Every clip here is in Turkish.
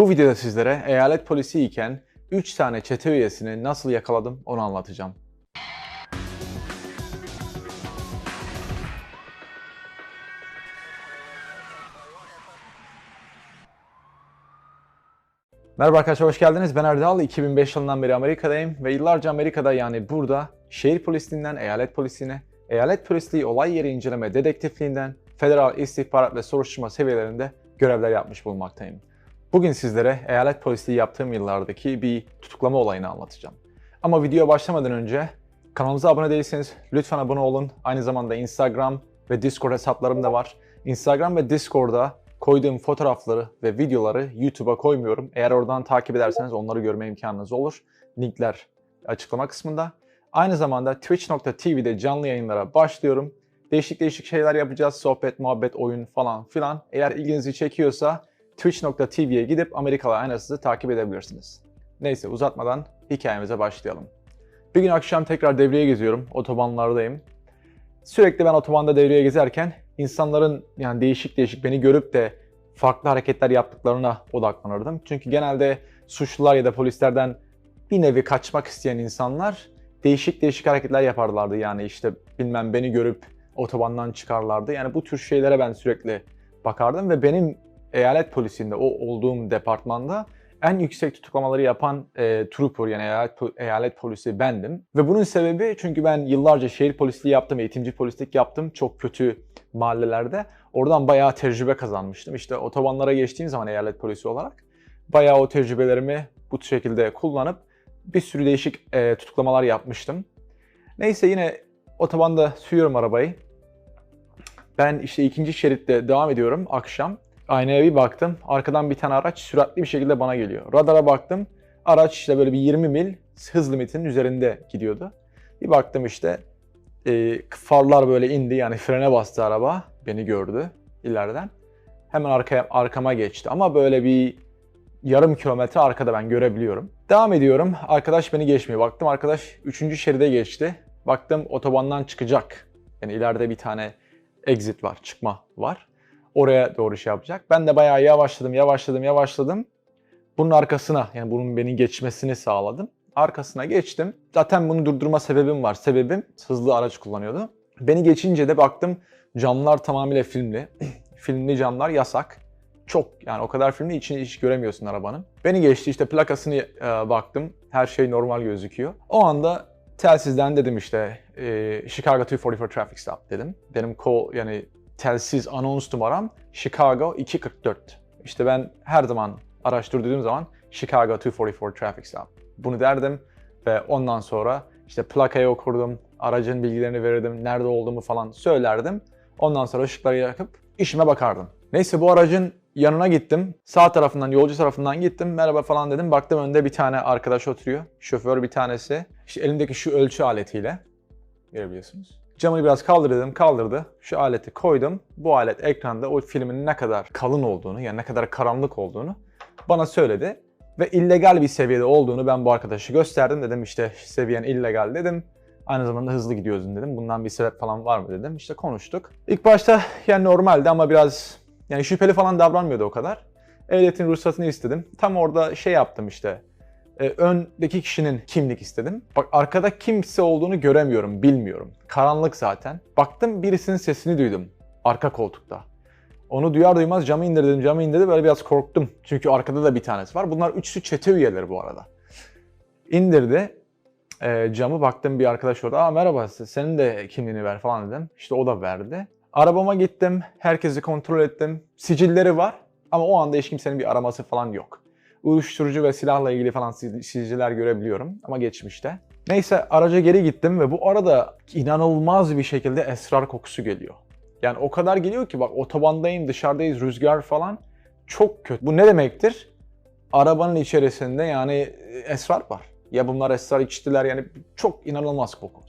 Bu videoda sizlere eyalet polisi iken 3 tane çete üyesini nasıl yakaladım onu anlatacağım. Merhaba arkadaşlar hoş geldiniz. Ben Erdal. 2005 yılından beri Amerika'dayım ve yıllarca Amerika'da yani burada şehir polisliğinden eyalet polisliğine, eyalet polisliği olay yeri inceleme dedektifliğinden federal istihbarat ve soruşturma seviyelerinde görevler yapmış bulunmaktayım. Bugün sizlere eyalet polisliği yaptığım yıllardaki bir tutuklama olayını anlatacağım. Ama videoya başlamadan önce kanalımıza abone değilseniz lütfen abone olun. Aynı zamanda Instagram ve Discord hesaplarım da var. Instagram ve Discord'da koyduğum fotoğrafları ve videoları YouTube'a koymuyorum. Eğer oradan takip ederseniz onları görme imkanınız olur. Linkler açıklama kısmında. Aynı zamanda twitch.tv'de canlı yayınlara başlıyorum. Değişik değişik şeyler yapacağız. Sohbet, muhabbet, oyun falan filan. Eğer ilginizi çekiyorsa twitch.tv'ye gidip Amerikalı Aynasız'ı takip edebilirsiniz. Neyse uzatmadan hikayemize başlayalım. Bir gün akşam tekrar devreye geziyorum. Otobanlardayım. Sürekli ben otobanda devreye gezerken insanların yani değişik değişik beni görüp de farklı hareketler yaptıklarına odaklanırdım. Çünkü genelde suçlular ya da polislerden bir nevi kaçmak isteyen insanlar değişik değişik hareketler yaparlardı. Yani işte bilmem beni görüp otobandan çıkarlardı. Yani bu tür şeylere ben sürekli bakardım ve benim eyalet polisinde, o olduğum departmanda en yüksek tutuklamaları yapan e, trooper yani eyalet, eyalet polisi bendim. Ve bunun sebebi çünkü ben yıllarca şehir polisliği yaptım, eğitimci polislik yaptım çok kötü mahallelerde. Oradan bayağı tecrübe kazanmıştım. İşte otobanlara geçtiğim zaman eyalet polisi olarak bayağı o tecrübelerimi bu şekilde kullanıp bir sürü değişik e, tutuklamalar yapmıştım. Neyse yine otobanda sürüyorum arabayı. Ben işte ikinci şeritte devam ediyorum akşam. Aynaya bir baktım. Arkadan bir tane araç süratli bir şekilde bana geliyor. Radara baktım. Araç işte böyle bir 20 mil hız limitinin üzerinde gidiyordu. Bir baktım işte e, farlar böyle indi yani frene bastı araba. Beni gördü ileriden. Hemen arkaya, arkama geçti ama böyle bir yarım kilometre arkada ben görebiliyorum. Devam ediyorum. Arkadaş beni geçmiyor. Baktım arkadaş 3. şeride geçti. Baktım otobandan çıkacak. Yani ileride bir tane exit var, çıkma var. Oraya doğru şey yapacak. Ben de bayağı yavaşladım, yavaşladım, yavaşladım. Bunun arkasına, yani bunun beni geçmesini sağladım. Arkasına geçtim. Zaten bunu durdurma sebebim var. Sebebim hızlı araç kullanıyordu. Beni geçince de baktım camlar tamamıyla filmli. filmli camlar yasak. Çok yani o kadar filmli içini hiç göremiyorsun arabanın. Beni geçti işte plakasını e, baktım. Her şey normal gözüküyor. O anda telsizden dedim işte e, Chicago 244 traffic stop dedim. Benim call yani telsiz anons numaram Chicago 244. İşte ben her zaman araştırdığım zaman Chicago 244 traffic stop. Bunu derdim ve ondan sonra işte plakayı okurdum, aracın bilgilerini verirdim, nerede olduğumu falan söylerdim. Ondan sonra ışıkları yakıp işime bakardım. Neyse bu aracın yanına gittim. Sağ tarafından, yolcu tarafından gittim. Merhaba falan dedim. Baktım önde bir tane arkadaş oturuyor. Şoför bir tanesi. İşte elindeki şu ölçü aletiyle. Görebiliyorsunuz. Camını biraz kaldırdım, kaldırdı. Şu aleti koydum. Bu alet ekranda o filmin ne kadar kalın olduğunu, yani ne kadar karanlık olduğunu bana söyledi. Ve illegal bir seviyede olduğunu ben bu arkadaşı gösterdim. Dedim işte seviyen illegal dedim. Aynı zamanda hızlı gidiyorsun dedim. Bundan bir sebep falan var mı dedim. İşte konuştuk. İlk başta yani normaldi ama biraz yani şüpheli falan davranmıyordu o kadar. Ehliyetin ruhsatını istedim. Tam orada şey yaptım işte. E, öndeki kişinin kimlik istedim. Bak arkada kimse olduğunu göremiyorum, bilmiyorum. Karanlık zaten. Baktım birisinin sesini duydum. Arka koltukta. Onu duyar duymaz camı indirdim, camı indirdi böyle biraz korktum. Çünkü arkada da bir tanesi var. Bunlar üçlü çete üyeleri bu arada. İndirdi. E, camı baktım bir arkadaş orada. Aa merhaba senin de kimliğini ver falan dedim. İşte o da verdi. Arabama gittim. Herkesi kontrol ettim. Sicilleri var. Ama o anda hiç kimsenin bir araması falan yok. Uyuşturucu ve silahla ilgili falan siciller görebiliyorum ama geçmişte. Neyse araca geri gittim ve bu arada inanılmaz bir şekilde esrar kokusu geliyor. Yani o kadar geliyor ki bak otobandayım, dışarıdayız, rüzgar falan. Çok kötü. Bu ne demektir? Arabanın içerisinde yani esrar var. Ya bunlar esrar içtiler yani çok inanılmaz koku.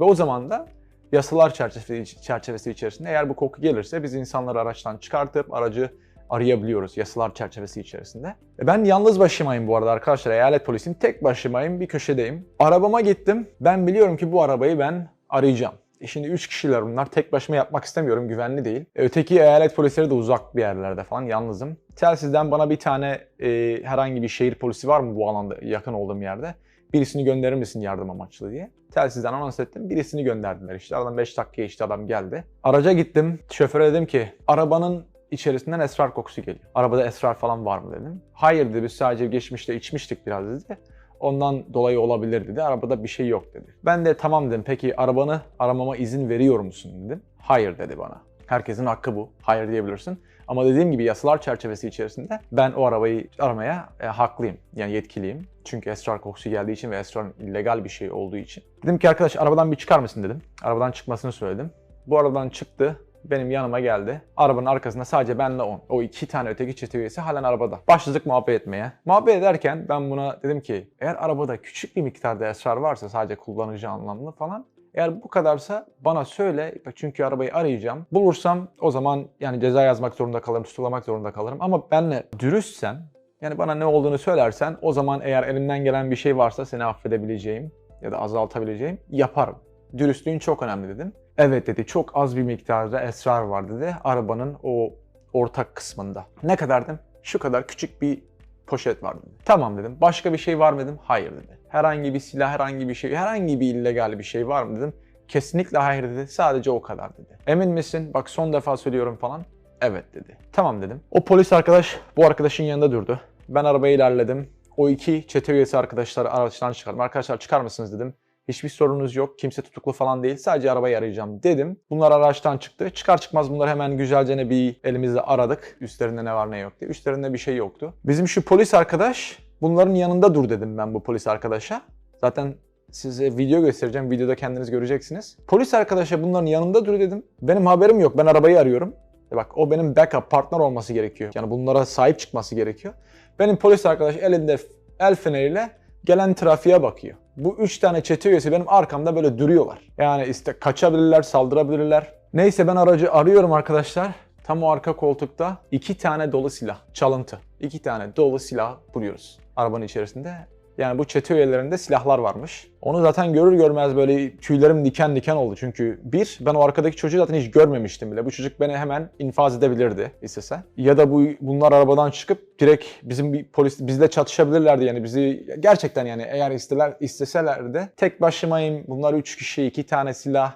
Ve o zaman da yasalar çerçevesi, çerçevesi içerisinde eğer bu koku gelirse biz insanları araçtan çıkartıp aracı arayabiliyoruz yasalar çerçevesi içerisinde. E ben yalnız başımayım bu arada arkadaşlar. Eyalet polisiyim. Tek başımayım. Bir köşedeyim. Arabama gittim. Ben biliyorum ki bu arabayı ben arayacağım. E Şimdi 3 kişiler bunlar. Tek başıma yapmak istemiyorum. Güvenli değil. E, Öteki eyalet polisleri de uzak bir yerlerde falan. Yalnızım. Telsizden bana bir tane e, herhangi bir şehir polisi var mı bu alanda yakın olduğum yerde? Birisini gönderir misin yardım amaçlı diye. Telsizden anons ettim. Birisini gönderdiler işte. Aradan 5 dakika geçti adam geldi. Araca gittim. Şoföre dedim ki arabanın içerisinden esrar kokusu geliyor. Arabada esrar falan var mı dedim. Hayır dedi biz sadece geçmişte içmiştik biraz dedi. Ondan dolayı olabilir dedi. Arabada bir şey yok dedi. Ben de tamam dedim. Peki arabanı aramama izin veriyor musun dedim. Hayır dedi bana. Herkesin hakkı bu. Hayır diyebilirsin. Ama dediğim gibi yasalar çerçevesi içerisinde ben o arabayı aramaya e, haklıyım. Yani yetkiliyim. Çünkü esrar kokusu geldiği için ve esrar illegal bir şey olduğu için. Dedim ki arkadaş arabadan bir çıkar mısın dedim. Arabadan çıkmasını söyledim. Bu arabadan çıktı. Benim yanıma geldi. Arabanın arkasında sadece benle on. O iki tane öteki çete üyesi halen arabada. Başladık muhabbet etmeye. Muhabbet ederken ben buna dedim ki eğer arabada küçük bir miktarda esrar varsa sadece kullanıcı anlamlı falan eğer bu kadarsa bana söyle çünkü arabayı arayacağım. Bulursam o zaman yani ceza yazmak zorunda kalırım, tutuklamak zorunda kalırım. Ama benle dürüstsen yani bana ne olduğunu söylersen o zaman eğer elimden gelen bir şey varsa seni affedebileceğim ya da azaltabileceğim yaparım. Dürüstlüğün çok önemli dedim. Evet dedi çok az bir miktarda esrar var dedi arabanın o ortak kısmında. Ne kadar dedim? Şu kadar küçük bir poşet var dedi. Tamam dedim. Başka bir şey var mı dedim? Hayır dedi. Herhangi bir silah, herhangi bir şey, herhangi bir illegal bir şey var mı dedim. Kesinlikle hayır dedi. Sadece o kadar dedi. Emin misin? Bak son defa söylüyorum falan. Evet dedi. Tamam dedim. O polis arkadaş bu arkadaşın yanında durdu. Ben arabaya ilerledim. O iki çete üyesi arkadaşları araçtan çıkardım. Arkadaşlar çıkar mısınız dedim. Hiçbir sorunuz yok. Kimse tutuklu falan değil. Sadece arabayı arayacağım dedim. Bunlar araçtan çıktı. Çıkar çıkmaz bunları hemen güzelce bir elimizle aradık. Üstlerinde ne var ne yok diye. Üstlerinde bir şey yoktu. Bizim şu polis arkadaş bunların yanında dur dedim ben bu polis arkadaşa. Zaten size video göstereceğim. Videoda kendiniz göreceksiniz. Polis arkadaşa bunların yanında dur dedim. Benim haberim yok. Ben arabayı arıyorum. E bak o benim backup partner olması gerekiyor. Yani bunlara sahip çıkması gerekiyor. Benim polis arkadaş elinde el feneriyle gelen trafiğe bakıyor. Bu üç tane çete üyesi benim arkamda böyle duruyorlar. Yani işte kaçabilirler, saldırabilirler. Neyse ben aracı arıyorum arkadaşlar. Tam o arka koltukta iki tane dolu silah, çalıntı. İki tane dolu silah buluyoruz arabanın içerisinde. Yani bu çete üyelerinde silahlar varmış. Onu zaten görür görmez böyle tüylerim diken diken oldu. Çünkü bir, ben o arkadaki çocuğu zaten hiç görmemiştim bile. Bu çocuk beni hemen infaz edebilirdi istese. Ya da bu bunlar arabadan çıkıp direkt bizim bir polis bizle çatışabilirlerdi yani bizi gerçekten yani eğer isteler isteseler de tek başımayım. Bunlar üç kişi, iki tane silah.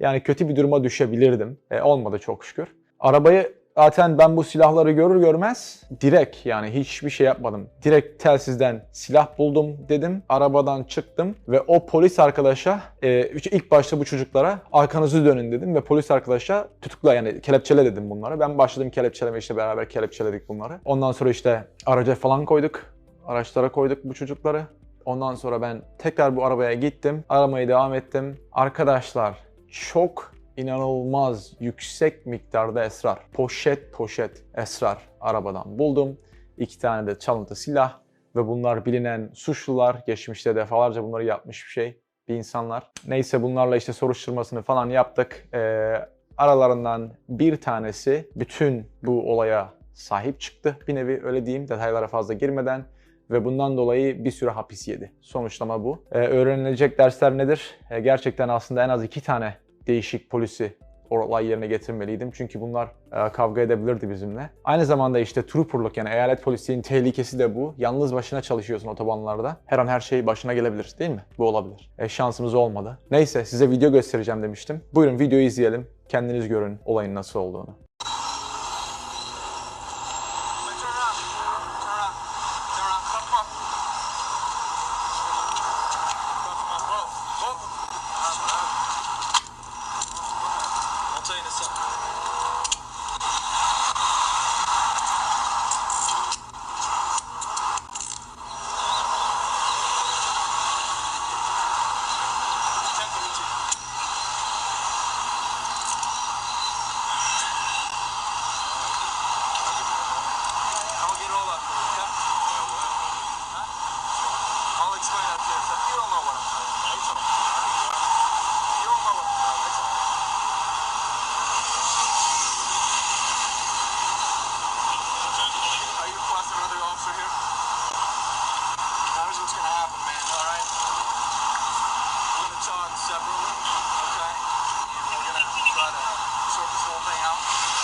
Yani kötü bir duruma düşebilirdim. E, olmadı çok şükür. Arabayı Zaten ben bu silahları görür görmez direkt yani hiçbir şey yapmadım. Direkt telsizden silah buldum dedim. Arabadan çıktım ve o polis arkadaşa e, ilk başta bu çocuklara arkanızı dönün dedim ve polis arkadaşa tutukla yani kelepçele dedim bunları. Ben başladım kelepçeleme işte beraber kelepçeledik bunları. Ondan sonra işte araca falan koyduk. Araçlara koyduk bu çocukları. Ondan sonra ben tekrar bu arabaya gittim. Aramayı devam ettim. Arkadaşlar çok inanılmaz yüksek miktarda esrar. Poşet poşet esrar arabadan buldum. İki tane de çalıntı silah ve bunlar bilinen suçlular. Geçmişte defalarca bunları yapmış bir şey bir insanlar. Neyse bunlarla işte soruşturmasını falan yaptık. Ee, aralarından bir tanesi bütün bu olaya sahip çıktı. Bir nevi öyle diyeyim detaylara fazla girmeden ve bundan dolayı bir süre hapis yedi. Sonuçlama bu. Ee, öğrenilecek dersler nedir? Ee, gerçekten aslında en az iki tane değişik polisi olay yerine getirmeliydim. Çünkü bunlar e, kavga edebilirdi bizimle. Aynı zamanda işte trooperlık yani eyalet polisliğinin tehlikesi de bu. Yalnız başına çalışıyorsun otobanlarda. Her an her şey başına gelebilir değil mi? Bu olabilir. E, şansımız olmadı. Neyse size video göstereceğim demiştim. Buyurun videoyu izleyelim. Kendiniz görün olayın nasıl olduğunu.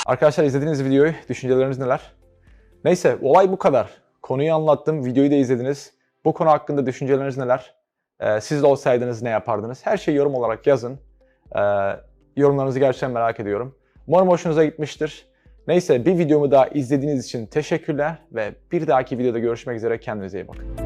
Arkadaşlar izlediğiniz videoyu, düşünceleriniz neler? Neyse olay bu kadar. Konuyu anlattım, videoyu da izlediniz. Bu konu hakkında düşünceleriniz neler? Ee, siz de olsaydınız ne yapardınız? Her şeyi yorum olarak yazın. Ee, yorumlarınızı gerçekten merak ediyorum. Umarım hoşunuza gitmiştir. Neyse bir videomu daha izlediğiniz için teşekkürler ve bir dahaki videoda görüşmek üzere. Kendinize iyi bakın.